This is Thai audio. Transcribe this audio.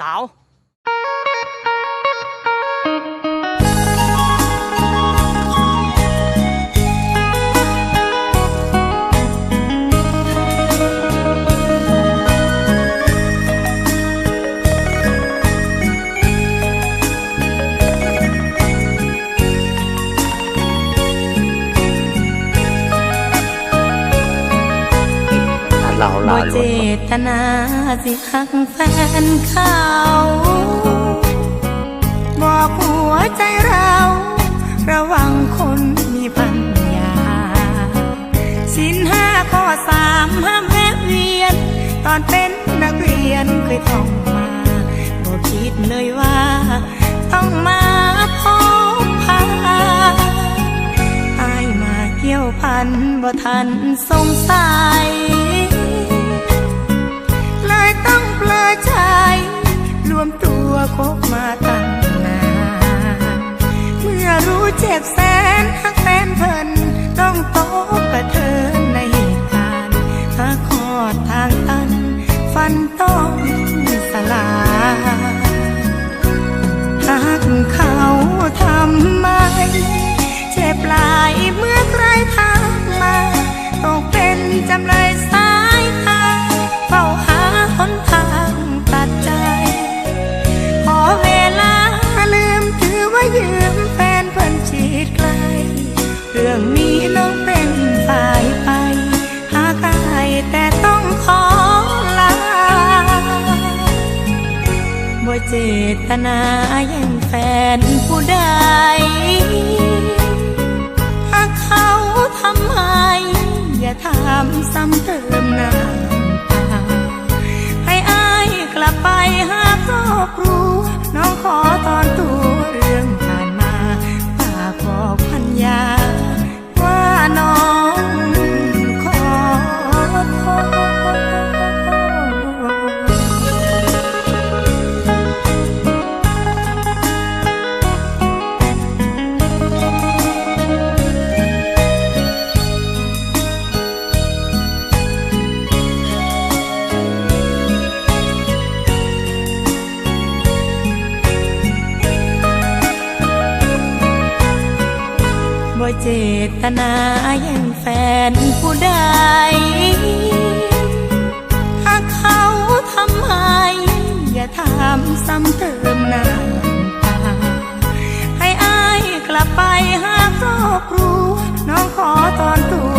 สาว เราบ่ลาเจล้วนตนาสิหักแฟนเขาบอกหัวใจเรา ระวังคนมีปัญญาสินห้าข้อสามห้ามแวะเวียน ตอนเป็นนักเรียนเคยท่องมาบ่คิดเลยว่า ต้องมาพบพาอายมาเกี่ยวพันบ่ทันสงสัย มาตั้งนานเมื่อรู้เจ็บแสนหักแฟนเพินต้องโตกระเทินในเหตุการณ์หาขอดทางตัน ฟันต้องสลายหากเขาทำ บ่เจตนาแย่งแฟนผู้ใดหากเขาทำไมอย่าถามซ้ำเติ่เจตนาแย่งแฟนผู้ใดถ้าเขาทำให้อย่าถามซ้ำเติมน้ำตาให้อายกลับไปหาครอบครัวน้องขอตอนตัว